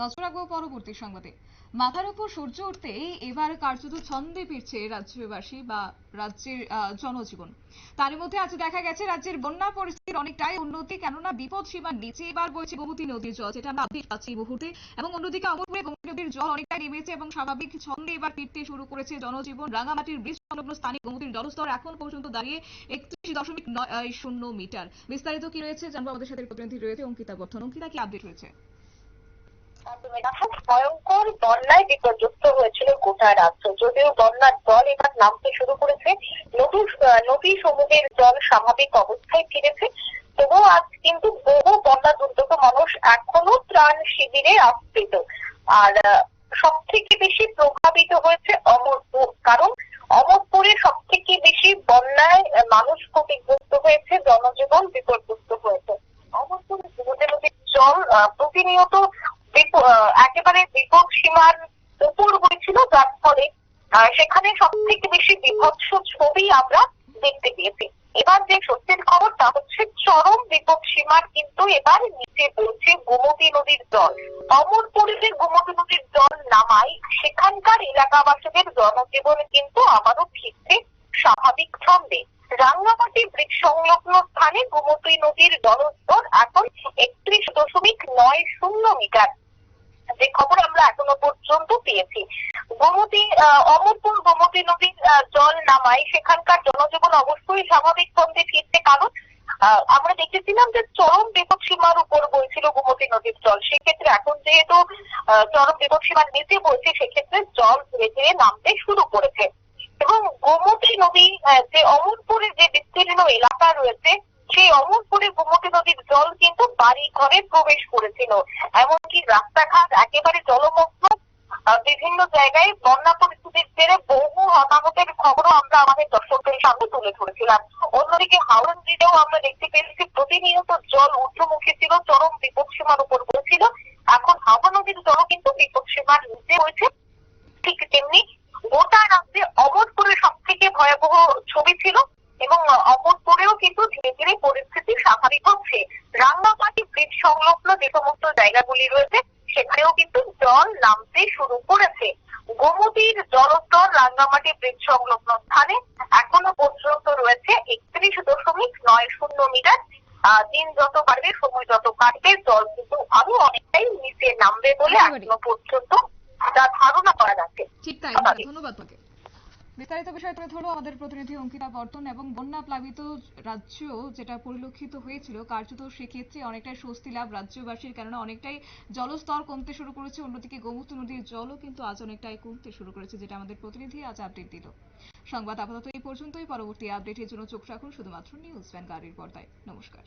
নজর রাখব পরবর্তী সংবাদে। মাথার উপর সূর্য উঠতেই এবার কার্যত ছন্দে ফিরছে রাজ্যবাসী বা রাজ্যের জনজীবন। তার মধ্যে আজ দেখা গেছে রাজ্যের বন্যা পরিস্থিতির অনেকটাই উন্নতি, কেননা বিপদ সীমার নিচে এবার বইছে গোমতী নদীর জল, যেটা আমরা আপডেট পাচ্ছি মুহূর্তে। এবং অন্যদিকে অমরপুরে গোমতী নদীর জল অনেকটাই নেমেছে এবং স্বাভাবিক ছন্দে এবার ফিরতে শুরু করেছে জনজীবন। রাঙামাটির ব্রিজ সংলগ্ন স্থানে গোমতীর জলস্তর এখন পর্যন্ত দাঁড়িয়ে একত্রিশ দশমিক নয় শূন্য মিটার। বিস্তারিত কি রয়েছে জানব আমাদের সাথে প্রতিনিধি রয়েছে অঙ্কিতা বর্ধন। অঙ্কিতা, কি আপডেট রয়েছে? ভয়ঙ্কর বন্যায় বিপর্যস্ত হয়েছিল গোটা রাজ্য। যদিও বন্যার জল এবার নামতে শুরু করেছে নদী নদী সমূহের জল স্বাভাবিক অবস্থায় ফিরেছে। তবুও আজ কিন্তু বহু বন্যা দুর্গত মানুষ এখনও ত্রাণ শিবিরে আশ্রিত আর সব থেকে বেশি প্রভাবিত হয়েছে অমরপুর, কারণ অমরপুরে সব থেকে বেশি বন্যায় মানুষ ক্ষতিগ্রস্ত হয়েছে, জনজীবন বিপর্যস্ত হয়েছে। অমরপুরে নদী নদীর জল প্রতিনিয়ত একেবারে বিপদ সীমার উপর হয়েছিল, যার ফলে সেখানে সব থেকে বেশি বিভৎস ছবি আমরা দেখতে পেয়েছি। এবার যে সত্যের খবর, তা হচ্ছে চরম বিপদ সীমার কিন্তু এবার নিচে পড়ছে গোমতী নদীর জল। অমরপুরের গোমতী নদীর জল নামায়, সেখানকার এলাকাবাসীদের জনজীবন কিন্তু আবারও ফিরছে স্বাভাবিক ছন্দে। রাঙ্গামাটি ব্রিজ সংলগ্ন স্থানে গোমতী নদীর জলস্তর এখন একত্রিশ দশমিক নয় শূন্য মিটার। যে খবর আমরা এখনও পর্যন্ত পেয়েছি। গোমতী অমরপুর গোমতী নদীর জল নামায়। সেখানকার জনজীবন অবশ্যই স্বাভাবিক পন্থে ফিরছে। কারণ আমরা দেখেছিলাম যে চরম বিপদ সীমার উপর বইছিল গোমতী নদীর জল। সেক্ষেত্রে এখন যেহেতু চরম বিপদ সীমার নিচে বইছে, সেক্ষেত্রে জল ধীরে ধীরে নামতে শুরু করেছে। এবং গোমতী নদী যে অমরপুরে যে বিস্তীর্ণ এলাকা রয়েছে সেই অমরপুরে গোমতী নদীর জল কিন্তু বাড়ি ঘরে প্রবেশ করেছিল। এমনকি রাস্তাঘাট একেবারে জলমগ্ন বিভিন্ন জায়গায় বন্যা পরিস্থিতির জেরে বহু হতাহতের খবরও আমরা আমাদের দর্শকদের সামনে তুলে ধরেছিলাম। অন্যদিকে হাওড়া নদীতেও আমরা দেখতে পেয়েছি প্রতিনিয়ত জল ঊর্ধ্বমুখী ছিল, চরম বিপদ সীমার উপর পড়েছিল এখন হাওড়া নদীর জল কিন্তু বিপদ সীমার নিচে হয়েছে ঠিক তেমনি গোটা রাজ্যে অমরপুরে সব থেকে ভয়াবহ ছবি ছিল এবং অমরপুরেও কিন্তু ধীরে ধীরে পরিস্থিতি স্বাভাবিক হচ্ছে রাঙ্গামাটি ব্রিজ সংলগ্ন যে সমস্ত জায়গাগুলি রয়েছে সেখানেও কিন্তু নামতে শুরু করেছে। গোমতীর জলস্তর রাঙ্গামাটি ব্রিজ সংলগ্ন স্থানে এখনও পর্যন্ত রয়েছে একত্রিশ দশমিক নয় শূন্য মিটার। আহ, দিন যত বাড়বে সময় যত কাটবে জল কিন্তু আরও অনেকটাই নিচে নামবে বলে এখনও পর্যন্ত যা ধারণা করা যাচ্ছে। ঠিক তাই ধন্যবাদ। বিস্তারিত বিষয় তুলে ধরো আমাদের প্রতিনিধি অঙ্কিতা বর্তন এবং বন্যা প্লাবিত রাজ্য যেটা পরিলক্ষিত হয়েছিল, কার্যত সেক্ষেত্রে অনেকটাই স্বস্তি লাভ রাজ্যবাসীর কেননা অনেকটাই জলস্তর কমতে শুরু করেছে, অন্যদিকে গোমতী নদীর জলও কিন্তু আজ অনেকটাই কমতে শুরু করেছে, যেটা আমাদের প্রতিনিধি আজ আপডেট দিল। সংবাদ আপাতত এই পর্যন্তই, পরবর্তী আপডেটের জন্য চোখ রাখুন শুধুমাত্র নিউজ ভ্যানগার্ডের পর্দায়। নমস্কার।